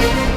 Journalist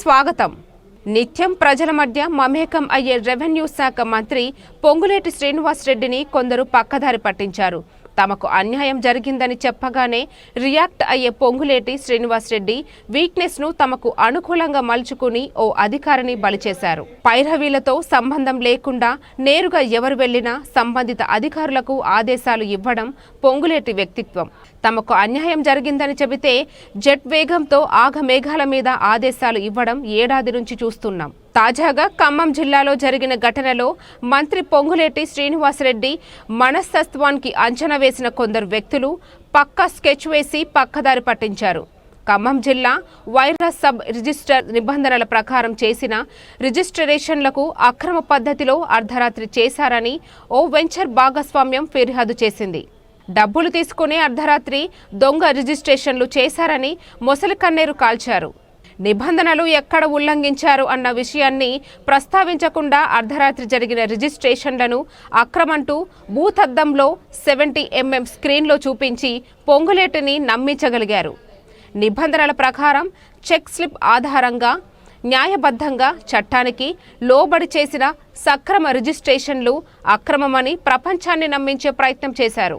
స్వాగతం. నిత్యం ప్రజల మధ్య మమేకం అయ్యే రెవెన్యూ శాఖ మంత్రి పొంగులేటి శ్రీనివాసరెడ్డిని కొందరు పక్కదారి పట్టించారు. తమకు అన్యాయం జరిగిందని చెప్పగానే రియాక్ట్ అయ్యే పొంగులేటి శ్రీనివాసరెడ్డి వీక్నెస్ను తమకు అనుకూలంగా మలుచుకుని ఓ అధికారిని బలి చేశారు. పైరవీలతో సంబంధం లేకుండా నేరుగా ఎవరు వెళ్ళినా సంబంధిత అధికారులకు ఆదేశాలు ఇవ్వడం పొంగులేటి వ్యక్తిత్వం. తమకు అన్యాయం జరిగిందని చెబితే జెట్ వేగంతో ఆగమేఘాల మీద ఆదేశాలు ఇవ్వడం ఏడాది నుంచి చూస్తున్నాం. తాజాగా ఖమ్మం జిల్లాలో జరిగిన ఘటనలో మంత్రి పొంగులేటి శ్రీనివాసరెడ్డి మనస్తత్వానికి అంచనా వేసిన కొందరు వ్యక్తులు పక్కా స్కెచ్ వేసి పక్కదారి పట్టించారు. ఖమ్మం జిల్లా వైరస్ సబ్ రిజిస్టర్ నిబంధనల ప్రకారం చేసిన రిజిస్ట్రేషన్లకు అక్రమ పద్ధతిలో అర్ధరాత్రి చేశారని ఓ వెంచర్ భాగస్వామ్యం ఫిర్యాదు చేసింది. డబ్బులు తీసుకుని అర్ధరాత్రి దొంగ రిజిస్ట్రేషన్లు చేశారని మొసలి కన్నేరు కాల్చారు. నిబంధనలు ఎక్కడ ఉల్లంఘించారు అన్న విషయాన్ని ప్రస్తావించకుండా అర్ధరాత్రి జరిగిన రిజిస్ట్రేషన్లను అక్రమంటూ భూతద్దంలో సెవెంటీ ఎంఎం స్క్రీన్లో చూపించి పొంగులేటిని నమ్మించగలిగారు. నిబంధనల ప్రకారం చెక్ స్లిప్ ఆధారంగా న్యాయబద్ధంగా చట్టానికి లోబడి చేసిన సక్రమ రిజిస్ట్రేషన్లు అక్రమమని ప్రపంచాన్ని నమ్మించే ప్రయత్నం చేశారు.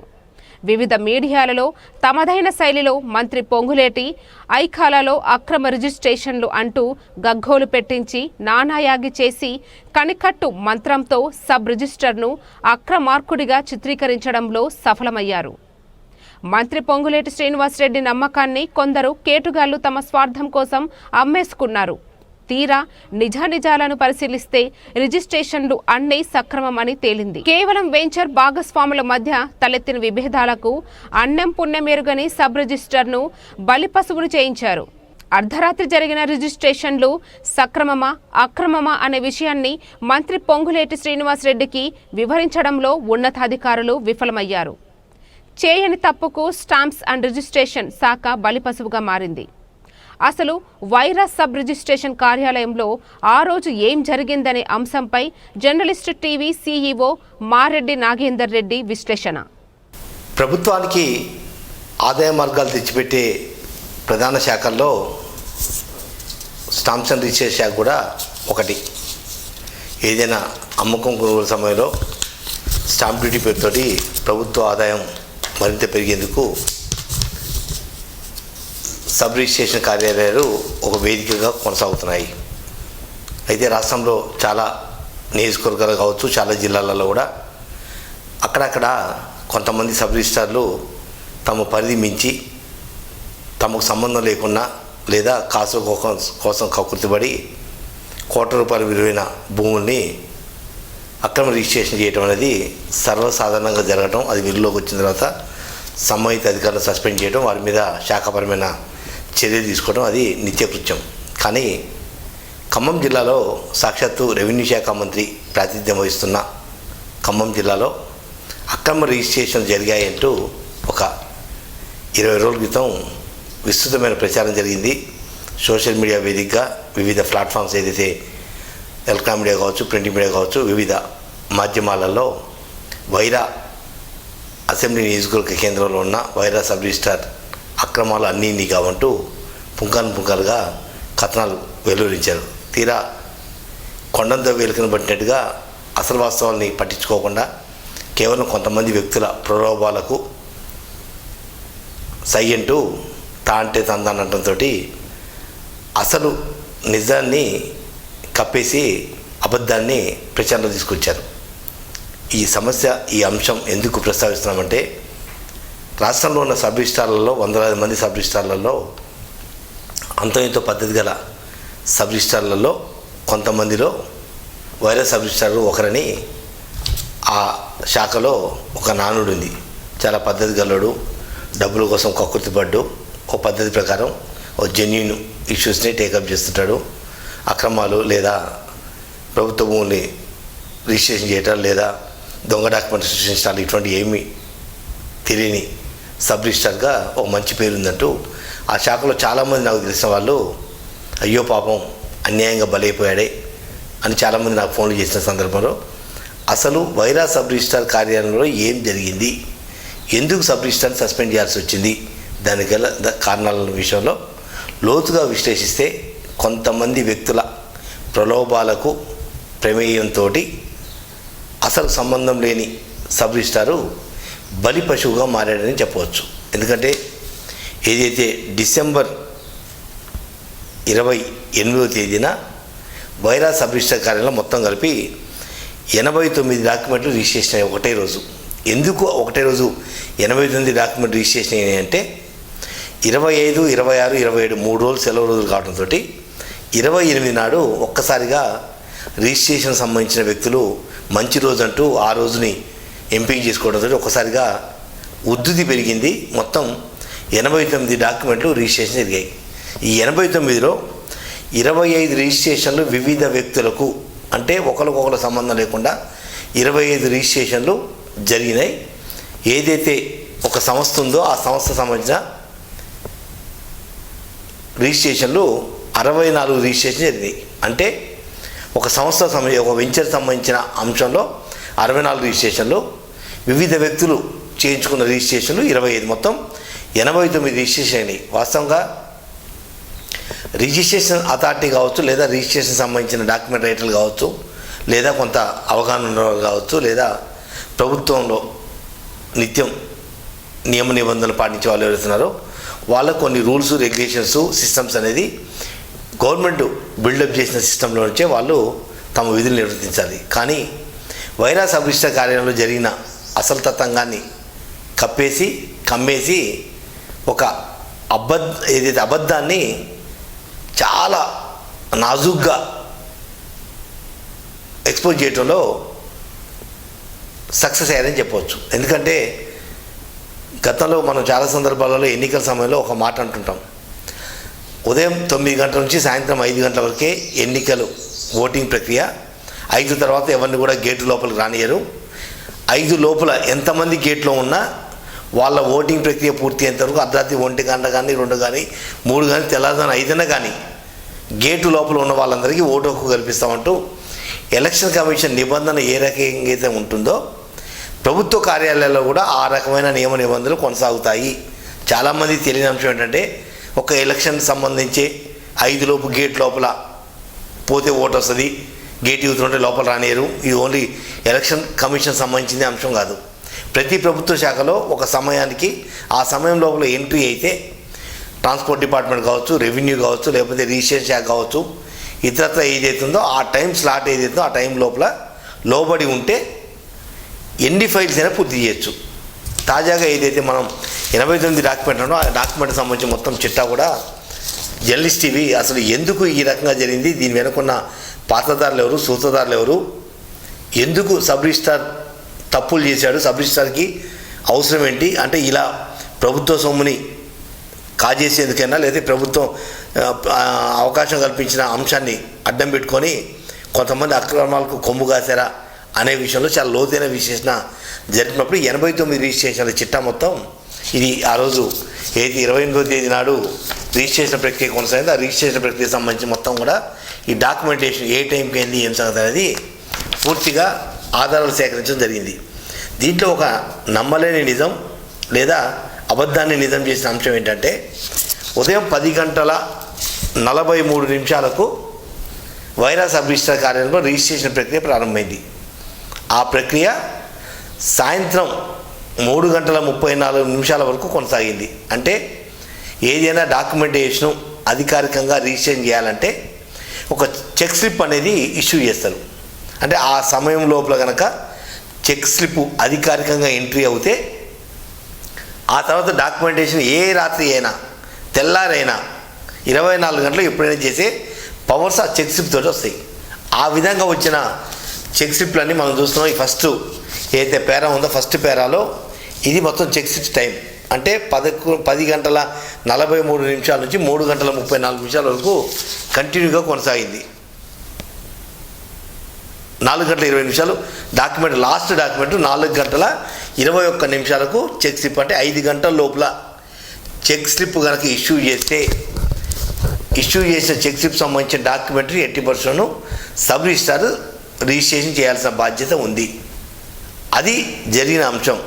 వివిధ మీడియాలలో తమదైన శైలిలో మంత్రి పొంగులేటి ఐకాలలో అక్రమ రిజిస్ట్రేషన్లు అంటూ గగ్గోలు పెట్టించి నానాయాగి చేసి కనికట్టు మంత్రంతో సబ్ రిజిస్టర్ను అక్రమార్కుడిగా చిత్రీకరించడంలో సఫలమయ్యారు. మంత్రి పొంగులేటి శ్రీనివాసరెడ్డి నమ్మకాన్ని కొందరు కేటుగాళ్ళు తమ స్వార్థం కోసం అమ్మేసుకున్నారు. తీరా నిజానిజాలను పరిశీలిస్తే రిజిస్ట్రేషన్లు అన్నీ సక్రమమని తేలింది. కేవలం వెంచర్ భాగస్వాముల మధ్య తలెత్తిన విభేదాలకు అన్నం పుణ్యమేరుగని సబ్ రిజిస్టర్ను బలిపశువును చేయించారు. అర్ధరాత్రి జరిగిన రిజిస్ట్రేషన్లు సక్రమమా అక్రమమా అనే విషయాన్ని మంత్రి పొంగులేటి శ్రీనివాసరెడ్డికి వివరించడంలో ఉన్నతాధికారులు విఫలమయ్యారు. చేయని తప్పుకు స్టాంప్స్ అండ్ రిజిస్ట్రేషన్ శాఖ బలిపశువుగా మారింది. అసలు వైరస్ సబ్ రిజిస్ట్రేషన్ కార్యాలయంలో ఆ రోజు ఏం జరిగిందనే అంశంపై journalist TV CEO Mareddy Nagender Reddy విశ్లేషణ. ప్రభుత్వానికి ఆదాయ మార్గాలు తెచ్చిపెట్టే ప్రధాన శాఖల్లో స్టాంప్స్ అండ్ రిజిస్టర్ శాఖ కూడా ఒకటి. ఏదైనా అమ్మకం కొనుగోలు సమయంలో స్టాంప్ డ్యూటీ పేరుతోటి ప్రభుత్వ ఆదాయం మరింత పెరిగేందుకు సబ్ రిజిస్ట్రేషన్ కార్యాలయాలు ఒక వేదికగా కొనసాగుతున్నాయి. అయితే రాష్ట్రంలో చాలా నియోజకవర్గాలు కావచ్చు చాలా జిల్లాలలో కూడా అక్కడక్కడ కొంతమంది సబ్ రిజిస్టర్లు తమ పరిధి మించి తమకు సంబంధం లేకుండా లేదా కాసు కోసం కోసం కకృతిపడి కోట్ల రూపాయల విలువైన భూముల్ని అక్రమ రిజిస్ట్రేషన్ చేయడం అనేది సర్వసాధారణంగా జరగడం అది వెలుగులోకి వచ్చిన తర్వాత సంబంధిత అధికారులు సస్పెండ్ చేయడం వారి మీద శాఖపరమైన చర్య తీసుకోవడం అది నిత్యకృత్యం. కానీ ఖమ్మం జిల్లాలో సాక్షాత్తు రెవెన్యూ శాఖ మంత్రి ప్రాతినిధ్యం వహిస్తున్న ఖమ్మం జిల్లాలో అక్రమ రిజిస్ట్రేషన్ జరిగాయంటూ ఒక ఇరవై రోజుల క్రితం విస్తృతమైన ప్రచారం జరిగింది. సోషల్ మీడియా వేదికగా వివిధ ప్లాట్ఫామ్స్ ఏదైతే ఎలక్ట్రానిక్ మీడియా కావచ్చు ప్రింట్ మీడియా కావచ్చు వివిధ మాధ్యమాలలో వైరా అసెంబ్లీ నియోజకవర్గ కేంద్రంలో ఉన్న వైరా సబ్ రిజిస్టార్ అక్రమాలు అన్నీ ఇన్ని కావంటూ పుంకాను పుంకాలుగా కథనాలు వెలువరించారు. తీరా కొండంతో వెలుకను పట్టినట్టుగా అసలు వాస్తవాల్ని పట్టించుకోకుండా కేవలం కొంతమంది వ్యక్తుల ప్రలోభాలకు సై అంటూ తా అంటే తందానటంతో అసలు నిజాన్ని కప్పేసి అబద్ధాన్ని ప్రచారంలో తీసుకొచ్చారు. ఈ సమస్య ఈ అంశం ఎందుకు ప్రస్తావిస్తున్నామంటే రాష్ట్రంలో ఉన్న సబ్ రిజిస్టార్లలో వందలాది మంది సబ్ రిజిస్టార్లలో అంతో ఇంతో పద్ధతి గల సబ్ రిజిస్టార్లలో కొంతమందిలో వైరస్ సబ్ రిజిస్టార్ ఒకరని ఆ శాఖలో ఒక నానుడు ఉంది చాలా పద్ధతి గలడు డబ్బుల కోసం కక్కుర్తిపడ్డు ఒక పద్ధతి ప్రకారం ఓ జెన్యున్ ఇష్యూస్ని టేకప్ చేస్తుంటాడు. అక్రమాలు లేదా ప్రభుత్వ భూముల్ని రిజిస్ట్రేషన్ చేయటం లేదా దొంగ డాక్యుమెంట్స్ సృష్టించడాలు ఇటువంటి ఏమీ తెలియని సబ్ రిజిస్టర్గా ఒక మంచి పేరు ఉందంటూ ఆ శాఖలో చాలామంది నాకు తెలిసిన వాళ్ళు అయ్యో పాపం అన్యాయంగా బలైపోయాడే అని చాలామంది నాకు ఫోన్లు చేసిన సందర్భంలో అసలు వైరా సబ్ రిజిస్టార్ కార్యాలయంలో ఏం జరిగింది? ఎందుకు సబ్ రిజిస్టార్ సస్పెండ్ చేయాల్సి వచ్చింది? దానికి గల ద- కారణాల విషయంలో లోతుగా విశ్లేషిస్తే కొంతమంది వ్యక్తుల ప్రలోభాలకు ప్రమేయంతో అసలు సంబంధం లేని సబ్ రిజిస్టారు బలి పశువుగా మారాడని చెప్పవచ్చు. ఎందుకంటే ఏదైతే డిసెంబర్ ఇరవై ఎనిమిదవ తేదీన వైరా సబ్ రిజిస్టర్ కార్యాలయం మొత్తం కలిపి ఎనభై తొమ్మిది డాక్యుమెంట్లు రిజిస్ట్రేషన్ అయ్యాయి ఒకటే రోజు. ఎందుకు ఒకటే రోజు ఎనభై తొమ్మిది డాక్యుమెంట్ రిజిస్ట్రేషన్ అయినాయి అంటే ఇరవై ఐదు ఇరవై ఆరు ఇరవై ఏడు మూడు రోజులు సెలవు రోజులు కావడంతో ఇరవై ఎనిమిది నాడు ఒక్కసారిగా రిజిస్ట్రేషన్ సంబంధించిన వ్యక్తులు మంచి రోజు అంటూ ఆ రోజుని ఎంపిక చేసుకోవడంతో ఒక్కసారిగా ఉద్ధృతి పెరిగింది. మొత్తం ఎనభై తొమ్మిది డాక్యుమెంట్లు రిజిస్ట్రేషన్ జరిగాయి. ఈ ఎనభై తొమ్మిదిలో ఇరవై ఐదు రిజిస్ట్రేషన్లు వివిధ వ్యక్తులకు అంటే ఒకరికొకరు సంబంధం లేకుండా ఇరవై ఐదు రిజిస్ట్రేషన్లు జరిగినాయి. ఏదైతే ఒక సంస్థ ఉందో ఆ సంస్థ సంబంధించిన రిజిస్ట్రేషన్లు అరవై నాలుగు రిజిస్ట్రేషన్ జరిగినాయి. అంటే ఒక సంస్థ సంబంధించి ఒక వెంచర్ సంబంధించిన అంశంలో అరవై నాలుగు రిజిస్ట్రేషన్లు వివిధ వ్యక్తులు చేయించుకున్న రిజిస్ట్రేషన్లు ఇరవై ఐదు మొత్తం ఎనభై తొమ్మిది రిజిస్ట్రేషన్ అయినాయి. వాస్తవంగా రిజిస్ట్రేషన్ అథారిటీ కావచ్చు లేదా రిజిస్ట్రేషన్ సంబంధించిన డాక్యుమెంట్ రైటర్లు కావచ్చు లేదా కొంత అవగాహన ఉన్నవారు కావచ్చు లేదా ప్రభుత్వంలో నిత్యం నియమ నిబంధనలు పాటించే వాళ్ళు ఎవరుతున్నారో వాళ్ళకు కొన్ని రూల్స్ రెగ్యులేషన్స్ సిస్టమ్స్ అనేది గవర్నమెంట్ బిల్డప్ చేసిన సిస్టంలో నుంచే వాళ్ళు తమ విధులు నిర్వర్తించాలి. కానీ వైరా సబ్ రిజిస్టర్ కార్యాలయంలో జరిగిన అసలు తతంగాన్ని కప్పేసి కమ్మేసి ఒక అబద్ధ ఏదైతే అబద్ధాన్ని చాలా నాజుగ్గా ఎక్స్పోజ్ చేయటంలో సక్సెస్ అయ్యారని చెప్పవచ్చు. ఎందుకంటే గతంలో మనం చాలా సందర్భాలలో ఎన్నికల సమయంలో ఒక మాట అంటుంటాం. ఉదయం తొమ్మిది గంటల నుంచి సాయంత్రం ఐదు గంటల వరకే ఎన్నికలు ఓటింగ్ ప్రక్రియ. ఐదు తర్వాత ఎవరిని కూడా గేటు లోపలికి రానియరు ఐదు లోపల ఎంతమంది గేట్లో ఉన్నా వాళ్ళ ఓటింగ్ ప్రక్రియ పూర్తి అయ్యేంతవరకు అర్ధరాత్రి ఒంటి గంట కానీ రెండు కానీ మూడు కానీ తెల్లవారుజామున ఐదైనా కానీ గేటు లోపల ఉన్న వాళ్ళందరికీ ఓటు హక్కు కల్పిస్తామంటూ ఎలక్షన్ కమిషన్ నిబంధన ఏ రకంగా అయితే ఉంటుందో ప్రభుత్వ కార్యాలయాల్లో కూడా ఆ రకమైన నియమ నిబంధనలు కొనసాగుతాయి. చాలామంది తెలియని అంశం ఏంటంటే ఒక ఎలక్షన్ సంబంధించి ఐదు లోపు గేట్ లోపల పోతే ఓటు వస్తుంది గేట్ యూత్ ఉంటే లోపల రానియరు. ఇది ఓన్లీ ఎలక్షన్ కమిషన్ సంబంధించిన అంశం కాదు. ప్రతి ప్రభుత్వ శాఖలో ఒక సమయానికి ఆ సమయం లోపల ఎంట్రీ అయితే ట్రాన్స్పోర్ట్ డిపార్ట్మెంట్ కావచ్చు రెవెన్యూ కావచ్చు లేకపోతే రిజిస్ట్రేషన్ శాఖ కావచ్చు ఇతరత్ర ఏదైతుందో ఆ టైం స్లాట్ ఏదైతుందో ఆ టైం లోపల లోబడి ఉంటే ఎన్ని ఫైల్స్ అయినా పూర్తి చేయొచ్చు. తాజాగా ఏదైతే మనం ఎనభై తొమ్మిది డాక్యుమెంట్ ఉన్నో ఆ డాక్యుమెంట్ సంబంధించి మొత్తం చిట్టా కూడా జర్నలిస్ట్ టీవీ అసలు ఎందుకు ఈ రకంగా జరిగింది దీని వెనుకున్న పాత్రదారులు ఎవరు సూత్రధారులు ఎవరు ఎందుకు సబ్ రిజిస్టార్ తప్పులు చేశాడు? సబ్ రిజిస్టార్కి అవసరం ఏంటి? అంటే ఇలా ప్రభుత్వ సొమ్ముని కాజేసేందుకైనా లేదా ప్రభుత్వం అవకాశం కల్పించిన అంశాన్ని అడ్డం పెట్టుకొని కొంతమంది అక్రమాలకు కొమ్ము కాసారా అనే విషయంలో చాలా లోతైన విశ్లేషణ జరిపినప్పుడు ఎనభై తొమ్మిది రిజిస్ట్రేషన్ల చిట్టా మొత్తం ఇది ఆ రోజు ఏది ఇరవై ఎనిమిదో తేదీ నాడు రిజిస్ట్రేషన్ ప్రక్రియ కొనసాగింది. ఆ రిజిస్ట్రేషన్ ప్రక్రియకి సంబంధించి మొత్తం కూడా ఈ డాక్యుమెంటేషన్ ఏ టైంకి అయింది ఏం సంగతి అనేది పూర్తిగా ఆధారాలు సేకరించడం జరిగింది. దీంట్లో ఒక నమ్మలేని నిజం లేదా అబద్ధాన్ని నిజం చేసిన అంశం ఏంటంటే ఉదయం పది గంటల నలభై మూడు నిమిషాలకు వైరస్ సబ్ కార్యాలయంలో రిజిస్ట్రేషన్ ప్రక్రియ ప్రారంభమైంది. ఆ ప్రక్రియ సాయంత్రం మూడు గంటల ముప్పై నాలుగు నిమిషాల వరకు కొనసాగింది. అంటే ఏదైనా డాక్యుమెంటేషన్ అధికారికంగా రిజిస్ట్రేషన్ చేయాలంటే ఒక చెక్ స్లిప్ అనేది ఇష్యూ చేస్తారు. అంటే ఆ సమయం లోపల కనుక చెక్ స్లిప్ అధికారికంగా ఎంట్రీ అవుతే ఆ తర్వాత డాక్యుమెంటేషన్ ఏ రాత్రి అయినా తెల్లారైనా ఇరవై నాలుగు గంటలు ఎప్పుడైనా చేసే పవర్స్ ఆ చెక్ స్లిప్ తోటి వస్తాయి. ఆ విధంగా వచ్చిన చెక్ స్లిప్లన్నీ మనం చూస్తున్నాం. ఈ ఫస్ట్ ఏదైతే పేరా ఉందో ఫస్ట్ పేరాలో ఇది మొత్తం చెక్ స్లిప్ టైం. అంటే పదకొ పది గంటల నలభై మూడు నిమిషాల నుంచి మూడు గంటల ముప్పై నాలుగు నిమిషాల వరకు కంటిన్యూగా కొనసాగింది. నాలుగు గంటల ఇరవై నిమిషాలు. డాక్యుమెంట్ లాస్ట్ డాక్యుమెంట్ నాలుగు గంటల ఇరవై ఒక్క నిమిషాలకు చెక్ స్లిప్ అంటే ఐదు గంటల లోపల చెక్ స్లిప్ కనుక ఇష్యూ చేస్తే ఇష్యూ చేసిన చెక్ స్లిప్ సంబంధించిన డాక్యుమెంటరీ ఎట్టి పర్సన్ సబ్ రిజిస్టార్ రిజిస్ట్రేషన్ చేయాల్సిన బాధ్యత ఉంది. అది జరిగిన అంశం.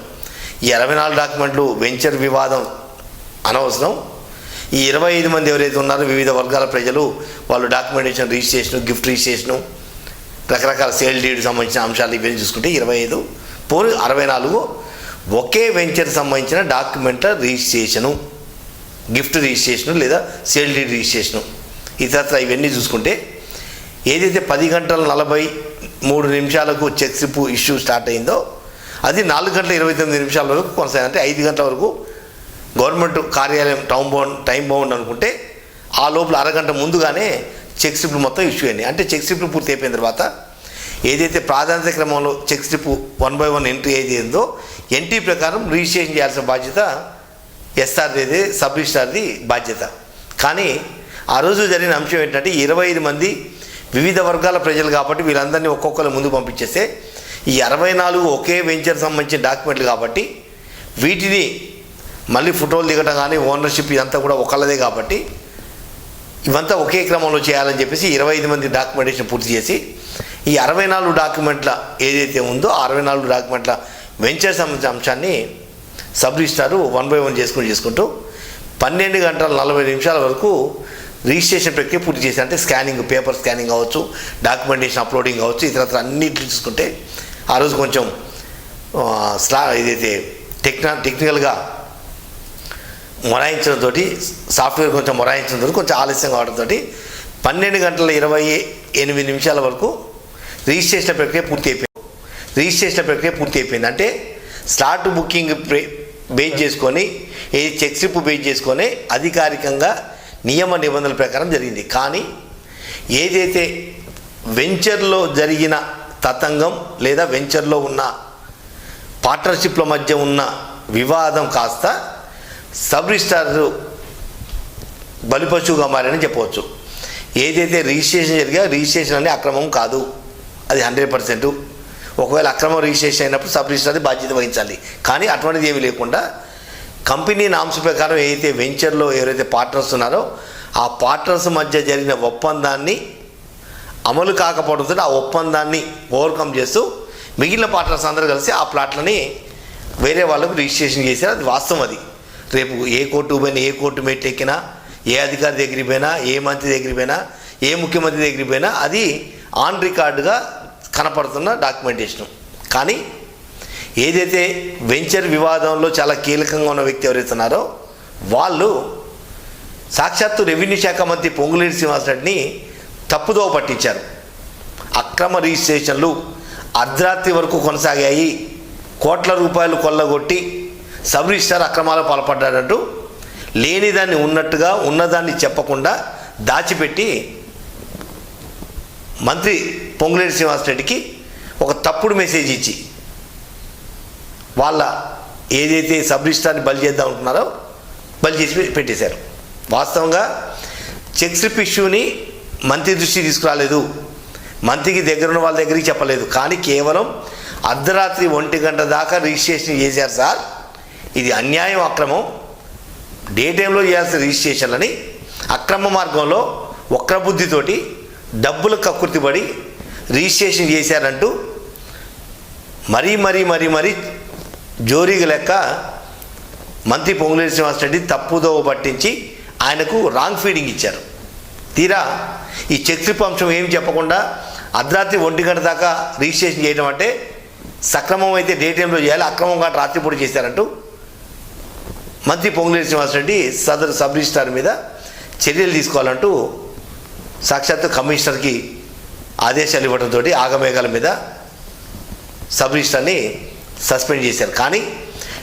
ఈ ఇరవై నాలుగు డాక్యుమెంట్లు వెంచర్ వివాదం అనవసరం. ఈ ఇరవై ఐదు మంది ఎవరైతే ఉన్నారో వివిధ వర్గాల ప్రజలు వాళ్ళు డాక్యుమెంటేషన్ రిజిస్ట్రేషన్ గిఫ్ట్ రిజిస్ట్రేషను రకరకాల సేల్ డీడ్ సంబంధించిన అంశాలు ఇవన్నీ చూసుకుంటే ఇరవై ఐదు పోను అరవై నాలుగు ఒకే వెంచర్ సంబంధించిన డాక్యుమెంట్ రిజిస్ట్రేషను గిఫ్ట్ రిజిస్ట్రేషను లేదా సేల్ డీడ్ రిజిస్ట్రేషను. ఇతరత్ర ఇవన్నీ చూసుకుంటే ఏదైతే పది గంటల నలభై మూడు నిమిషాలకు చెక్ స్లిప్ ఇష్యూ స్టార్ట్ అయిందో అది నాలుగు గంటల ఇరవై తొమ్మిది నిమిషాల వరకు కొనసాగంటే ఐదు గంటల వరకు గవర్నమెంట్ కార్యాలయం టౌన్ బౌండ్ టైం బౌండ్ అనుకుంటే ఆ లోపల అరగంట ముందుగానే చెక్ స్లిప్లు మొత్తం ఇష్యూ అయినాయి. అంటే చెక్ స్లిప్లు పూర్తి అయిపోయిన తర్వాత ఏదైతే ప్రాధాన్యత క్రమంలో check slip one by one entry ఏది ఏందో ఎంట్రీ ప్రకారం రిజిస్ట్రేషన్ చేయాల్సిన బాధ్యత ఎస్ఆర్ది సబ్ రిజిస్టార్ది బాధ్యత. కానీ ఆ రోజు జరిగిన అంశం ఏంటంటే ఇరవై ఐదు మంది వివిధ వర్గాల ప్రజలు కాబట్టి వీళ్ళందరినీ ఒక్కొక్కరు ముందు పంపించేస్తే ఈ అరవై నాలుగు ఒకే వెంచర్ సంబంధించిన డాక్యుమెంట్లు కాబట్టి వీటిని మళ్ళీ ఫోటోలు దిగటం కానీ ఓనర్షిప్ ఇదంతా కూడా ఒకళ్ళదే కాబట్టి ఇవంతా ఒకే క్రమంలో చేయాలని చెప్పేసి ఇరవై ఐదు మంది డాక్యుమెంటేషన్ పూర్తి చేసి ఈ అరవై నాలుగు డాక్యుమెంట్ల ఏదైతే ఉందో ఆ అరవై నాలుగు డాక్యుమెంట్ల వెంచర్ సంబంధించిన అంశాన్ని sub registrar one by one చేసుకుని చేసుకుంటూ పన్నెండు గంటల నలభై నిమిషాల వరకు రిజిస్ట్రేషన్ ప్రక్రియ పూర్తి చేసి అంటే స్కానింగ్ పేపర్ స్కానింగ్ కావచ్చు డాక్యుమెంటేషన్ అప్లోడింగ్ కావచ్చు ఇతరత్ర అన్నింటిని చూసుకుంటే ఆ రోజు కొంచెం స్లా ఏదైతే టెక్నా టెక్నికల్గా మొరాయించడంతో సాఫ్ట్వేర్ కొంచెం మొరాయించడంతో కొంచెం ఆలస్యం కావడంతో పన్నెండు గంటల ఇరవై ఎనిమిది నిమిషాల వరకు రిజిస్ట్రేషన్ ప్రక్రియ పూర్తి అయిపోయింది. రిజిస్ట్రేషన్ ప్రక్రియ పూర్తి అయిపోయింది. అంటే స్లాట్ బుకింగ్ బేస్ చేసుకొని ఏ చెక్ స్లిప్ బేస్ చేసుకొని అధికారికంగా నియమ నిబంధనల ప్రకారం జరిగింది. కానీ ఏదైతే వెంచర్లో జరిగిన తతంగం లేదా వెంచర్లో ఉన్న పార్ట్నర్షిప్ల మధ్య ఉన్న వివాదం కాస్త సబ్ రిజిస్టార్ బలిపశువుగా మారని చెప్పవచ్చు. ఏదైతే రిజిస్ట్రేషన్ జరిగా రిజిస్ట్రేషన్ అనేది అక్రమం కాదు. అది హండ్రెడ్ పర్సెంట్. ఒకవేళ అక్రమం రిజిస్ట్రేషన్ అయినప్పుడు సబ్ రిజిస్టర్ బాధ్యత వహించాలి. కానీ అటువంటిది ఏమీ లేకుండా కంపెనీ నామ్స్ ప్రకారం ఏదైతే వెంచర్లో ఎవరైతే పార్ట్నర్స్ ఉన్నారో ఆ పార్ట్నర్స్ మధ్య జరిగిన ఒప్పందాన్ని అమలు కాకపోవడంతో ఆ ఒప్పందాన్ని ఓవర్కమ్ చేస్తూ మిగిలిన పార్ట్నర్స్ అందరూ కలిసి ఆ ప్లాట్లని వేరే వాళ్ళకు రిజిస్ట్రేషన్ చేశారు. అది వాస్తవం అది. రేపు ఏ కోర్టు పోయినా ఏ కోర్టు మెట్లు ఎక్కినా ఏ అధికారి దగ్గరికి పోయినా ఏ మంత్రి దగ్గరికి పోయినా ఏ ముఖ్యమంత్రి దగ్గరికి పోయినా అది ఆన్ రికార్డుగా కనపడుతున్న డాక్యుమెంటేషన్. కానీ ఏదైతే వెంచర్ వివాదంలో చాలా కీలకంగా ఉన్న వ్యక్తి ఎవరైతున్నారో వాళ్ళు సాక్షాత్తు రెవెన్యూ శాఖ మంత్రి పొంగులేటి శ్రీనివాసరెడ్డిని తప్పుదోవ పట్టించారు. అక్రమ రిజిస్ట్రేషన్లు అర్ధరాత్రి వరకు కొనసాగాయి. కోట్ల రూపాయలు కొల్లగొట్టి సబ్ రిజిస్టార్ అక్రమాలు పాల్పడ్డాడంటూ లేనిదాన్ని ఉన్నట్టుగా ఉన్నదాన్ని చెప్పకుండా దాచిపెట్టి మంత్రి పొంగులేటి శ్రీనివాసరెడ్డికి ఒక తప్పుడు మెసేజ్ ఇచ్చి వాళ్ళ ఏదైతే సబ్ రిజిస్టార్ని బలి చేద్దాం ఉంటున్నారో బలి చేసి పెట్టేశారు. వాస్తవంగా చెక్ స్లిప్ ఇష్యూని మంత్రి దృష్టి తీసుకురాలేదు. మంత్రికి దగ్గరున్న వాళ్ళ దగ్గరికి చెప్పలేదు. కానీ కేవలం అర్ధరాత్రి ఒంటి గంట దాకా రిజిస్ట్రేషన్ చేశారు సార్. ఇది అన్యాయం అక్రమం. డే టైంలో చేయాల్సిన రిజిస్ట్రేషన్లని అక్రమ మార్గంలో వక్రబుద్ధితోటి డబ్బులు కక్కుర్తిపడి రిజిస్ట్రేషన్ చేశారంటూ మరీ మరీ మరీ మరీ జోరీగా లెక్క మంత్రి పొంగులేటి శ్రీనివాసరెడ్డి తప్పుదోవ పట్టించి ఆయనకు రాంగ్ ఫీడింగ్ ఇచ్చారు. తీరా ఈ చెక్ ఏమి అంశం ఏం చెప్పకుండా అర్ధరాత్రి ఒంటి గంట దాకా రిజిస్ట్రేషన్ చేయడం అంటే సక్రమం అయితే డే టైంలో చేయాలి అక్రమంగా రాత్రిపూట చేశారంటూ మంత్రి పొంగులేటి శ్రీనివాసరెడ్డి సదరు సబ్ రిజిస్టార్ మీద చర్యలు తీసుకోవాలంటూ సాక్షాత్తు కమిషనర్కి ఆదేశాలు ఇవ్వడంతో ఆగమేఘాల మీద సబ్ రిజిస్టర్ని సస్పెండ్ చేశారు. కానీ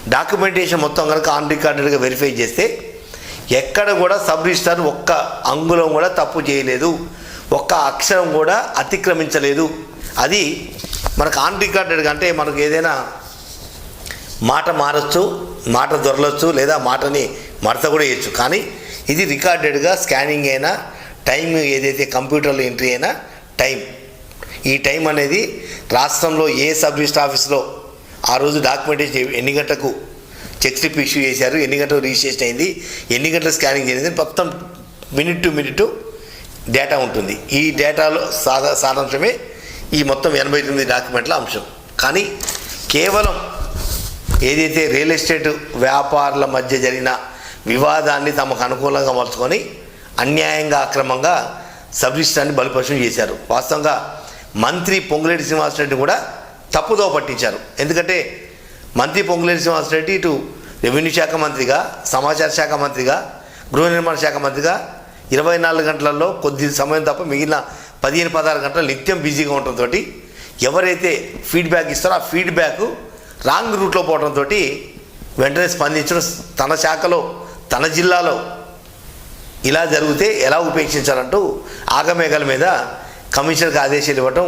డాక్యుమెంటేషన్ మొత్తం కనుక ఆన్ రికార్డెడ్గా వెరిఫై చేస్తే ఎక్కడ కూడా సబ్ రిజిస్టర్ ఒక్క అంగుళం కూడా తప్పు చేయలేదు. ఒక్క అక్షరం కూడా అతిక్రమించలేదు. అది మనకు ఆన్ రికార్డెడ్గా అంటే మనకు ఏదైనా మాట మారచ్చు మాట దొరలొచ్చు లేదా మాటని మడత కూడా వేయచ్చు. కానీ ఇది రికార్డెడ్గా స్కానింగ్ అయినా టైం ఏదైతే కంప్యూటర్లో ఎంట్రీ అయినా టైం ఈ టైం అనేది రాష్ట్రంలో ఏ సబ్ రిజిస్టర్ ఆఫీస్లో ఆ రోజు డాక్యుమెంటేషన్ ఎన్ని గంటలకు చెక్ స్లిప్ ఇష్యూ చేశారు ఎన్ని గంటలకు రిజిస్ట్రేషన్ అయింది ఎన్ని గంటలు స్కానింగ్ జరిగింది మొత్తం మినిట్ టు మినిట్ డేటా ఉంటుంది. ఈ డేటాలో సాధ సారాంశమే ఈ మొత్తం ఎనభై తొమ్మిది డాక్యుమెంట్ల అంశం. కానీ కేవలం ఏదైతే రియల్ ఎస్టేట్ వ్యాపారుల మధ్య జరిగిన వివాదాన్ని తమకు అనుకూలంగా మలుచుకొని అన్యాయంగా అక్రమంగా సబ్ బలిపశం చేశారు. వాస్తవంగా మంత్రి పొంగులేటి శ్రీనివాసరెడ్డి కూడా తప్పుదో పట్టించారు. ఎందుకంటే మంత్రి పొంగులేటి శ్రీనివాసరెడ్డి ఇటు రెవెన్యూ శాఖ మంత్రిగా సమాచార శాఖ మంత్రిగా గృహ నిర్మాణ శాఖ మంత్రిగా ఇరవై నాలుగు గంటలలో కొద్ది సమయం తప్ప మిగిలిన పదిహేను పదహారు గంటలు నిత్యం బిజీగా ఉండటంతో ఎవరైతే ఫీడ్బ్యాక్ ఇస్తారో ఆ ఫీడ్బ్యాక్ రాంగ్ రూట్లో పోవడంతో వెంటనే స్పందించడం తన శాఖలో తన జిల్లాలో ఇలా జరిగితే ఎలా ఉపేక్షించాలంటూ ఆగమేఘాల మీద కమిషనర్కి ఆదేశాలు ఇవ్వటం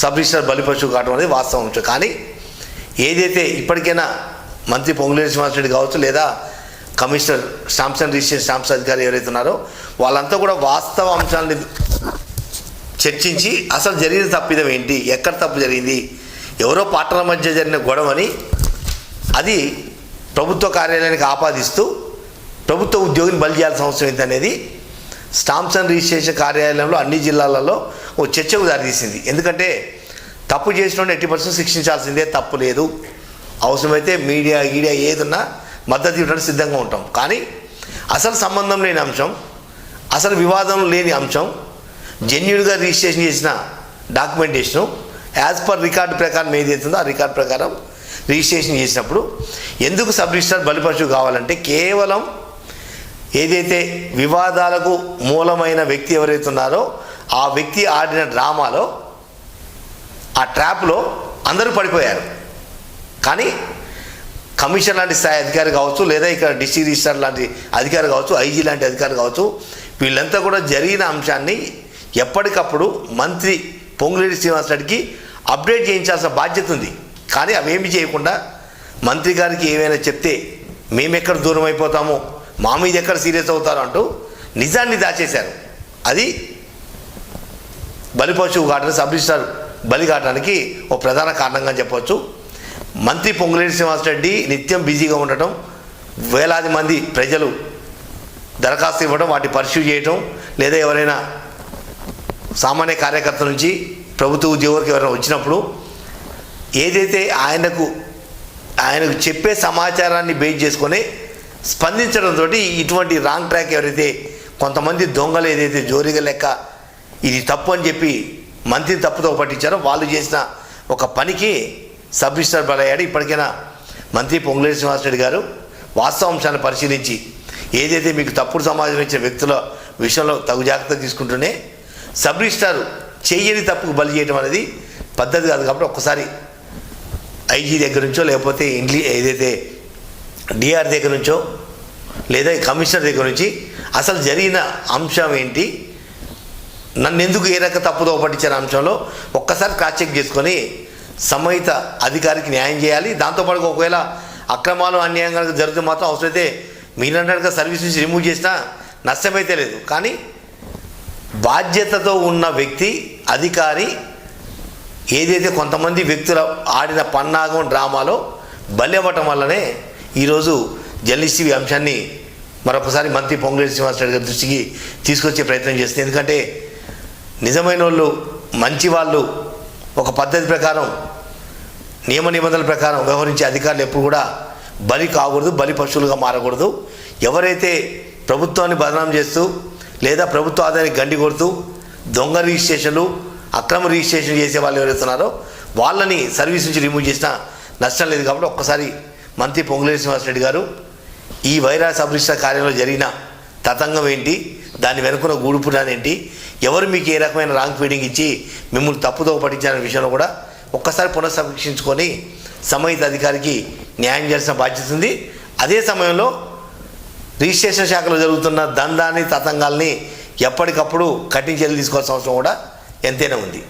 సబ్ రిజిస్టర్ బలిపశువు కావడం అనేది వాస్తవం కానీ ఏదైతే ఇప్పటికైనా మంత్రి పొంగులేటి శ్రీనివాసరెడ్డి కావచ్చు లేదా commissioner stamps and registration stamps అధికారి ఎవరైతే ఉన్నారో వాళ్ళంతా కూడా వాస్తవ అంశాలని చర్చించి అసలు జరిగిన తప్పిదం ఏంటి ఎక్కడ తప్పు జరిగింది ఎవరో పార్టీల మధ్య జరిగిన గొడవని అది ప్రభుత్వ కార్యాలయానికి ఆపాదిస్తూ ప్రభుత్వ ఉద్యోగిని బలి చేయాల్సిన అవసరం ఏంటనేది స్టాంప్స్ అండ్ రిజిస్ట్రేషన్ కార్యాలయంలో అన్ని జిల్లాలలో ఓ చర్చకు దారితీసింది. ఎందుకంటే తప్పు చేసిన ఎట్టి పర్సెంట్ శిక్షించాల్సిందే తప్పు లేదు. అవసరమైతే మీడియా గీడియా ఏదున్నా మద్దతు ఇవ్వడానికి సిద్ధంగా ఉంటాం. కానీ అసలు సంబంధం లేని అంశం అసలు వివాదం లేని అంశం జెన్యున్గా రిజిస్ట్రేషన్ చేసిన డాక్యుమెంటేషను యాజ్ పర్ రికార్డు ప్రకారం ఏదైతుందో ఆ రికార్డు ప్రకారం రిజిస్ట్రేషన్ చేసినప్పుడు ఎందుకు సబ్ రిజిస్టర్ బలిపశువు కావాలంటే కేవలం ఏదైతే వివాదాలకు మూలమైన వ్యక్తి ఎవరైతే ఉన్నారో ఆ వ్యక్తి ఆడిన డ్రామాలో ఆ ట్రాప్లో అందరూ పడిపోయారు. కానీ కమిషన్ లాంటి స్థాయి అధికారి కావచ్చు లేదా ఇక్కడ డిస్ట్రిక్ట్ రిజిస్టర్ లాంటి అధికారి కావచ్చు ఐజీ లాంటి అధికారి కావచ్చు వీళ్ళంతా కూడా జరిగిన అంశాన్ని ఎప్పటికప్పుడు మంత్రి పొంగులేటి శ్రీనివాసరెడ్డికి అప్డేట్ చేయించాల్సిన బాధ్యత ఉంది. కానీ అవేమి చేయకుండా మంత్రి గారికి ఏమైనా చెప్తే మేమెక్కడ దూరం అయిపోతామో? మా మీద ఎక్కడ సీరియస్ అవుతారు అంటూ నిజాన్ని దాచేశారు. అది బలిపశువు కావడానికి సబ్ బలి కావడానికి ఒక ప్రధాన కారణంగా చెప్పవచ్చు. మంత్రి పొంగులేటి శ్రీనివాసరెడ్డి నిత్యం బిజీగా ఉండటం వేలాది మంది ప్రజలు దరఖాస్తు ఇవ్వడం వాటి పరిశీలి చేయటం లేదా ఎవరైనా సామాన్య కార్యకర్త నుంచి ప్రభుత్వ ఉద్యోగులకు ఎవరైనా వచ్చినప్పుడు ఏదైతే ఆయనకు ఆయనకు చెప్పే సమాచారాన్ని బేస్ చేసుకొని స్పందించడంతో ఇటువంటి రాంగ్ ట్రాక్ ఎవరైతే కొంతమంది దొంగలు ఏదైతే జోరిగా లెక్క ఇది తప్పు అని చెప్పి మంత్రి తప్పుతో పట్టించారో వాళ్ళు చేసిన ఒక పనికి సబ్మిస్టర్ బలయ్యాడు. ఇప్పటికైనా మంత్రి పొంగులేటి శ్రీనివాసరెడ్డి గారు వాస్తవ అంశాన్ని పరిశీలించి ఏదైతే మీకు తప్పుడు సమాజం ఇచ్చిన వ్యక్తుల విషయంలో తగు జాగ్రత్త తీసుకుంటూనే సబ్ చెయ్యని తప్పుకు బలి చేయడం అనేది పద్ధతి కాదు కాబట్టి ఒక్కసారి ఐజీ దగ్గర నుంచో లేకపోతే ఇండ్లీ ఏదైతే డిఆర్ దగ్గర నుంచో లేదా కమిషనర్ దగ్గర నుంచి అసలు జరిగిన అంశం ఏంటి నన్ను ఎందుకు ఏ రక తప్పుదో పట్టించిన అంశంలో ఒక్కసారి క్రాస్ చెక్ చేసుకొని సమహిత అధికారికి న్యాయం చేయాలి. దాంతోపాటు ఒకవేళ అక్రమాలు అన్యాయం కనుక జరిగితే మాత్రం అవసరమైతే మీరంటే సర్వీస్ నుంచి రిమూవ్ చేసినా నష్టమైతే లేదు. కానీ బాధ్యతతో ఉన్న వ్యక్తి అధికారి ఏదైతే కొంతమంది వ్యక్తుల ఆడిన పన్నాగం డ్రామాలో బలవ్వటం వల్లనే ఈరోజు జర్నలిస్ట్ అంశాన్ని మరొకసారి మంత్రి పొంగులేటి శ్రీనివాసరావు గారి దృష్టికి తీసుకొచ్చే ప్రయత్నం చేస్తుంది. ఎందుకంటే నిజమైన వాళ్ళు మంచి వాళ్ళు ఒక పద్ధతి ప్రకారం నియమ నిబంధనల ప్రకారం వ్యవహరించే అధికారులు ఎప్పుడు కూడా బలి కాకూడదు బలి పశువులుగా మారకూడదు. ఎవరైతే ప్రభుత్వాన్ని బదనాం చేస్తూ లేదా ప్రభుత్వ ఆదాయానికి గండి కొడుతూ దొంగ రిజిస్ట్రేషన్లు అక్రమ రిజిస్ట్రేషన్ చేసే వాళ్ళు ఎవరైతున్నారో వాళ్ళని సర్వీస్ నుంచి రిమూవ్ చేసినా నష్టం లేదు కాబట్టి ఒక్కసారి మంత్రి పొంగులేరు శ్రీనివాసరెడ్డి గారు ఈ వైరస్ అభిష్ట కార్యంలో జరిగిన తతంగం ఏంటి దాని వెనుకున్న గూడుపుటాన్ని ఏంటి ఎవరు మీకు ఏ రకమైన రాంగ్ ఫీడింగ్ ఇచ్చి మిమ్మల్ని తప్పుదో పట్టించాలనే విషయంలో కూడా ఒక్కసారి పునఃసమీక్షించుకొని సమయిత అధికారికి న్యాయం చేయాల్సిన బాధ్యత ఉంది. అదే సమయంలో రిజిస్ట్రేషన్ శాఖలో జరుగుతున్న దందాన్ని తతంగాల్ని ఎప్పటికప్పుడు కఠిన చర్యలు తీసుకోవాల్సిన అవసరం కూడా ఎంతైనా ఉంది.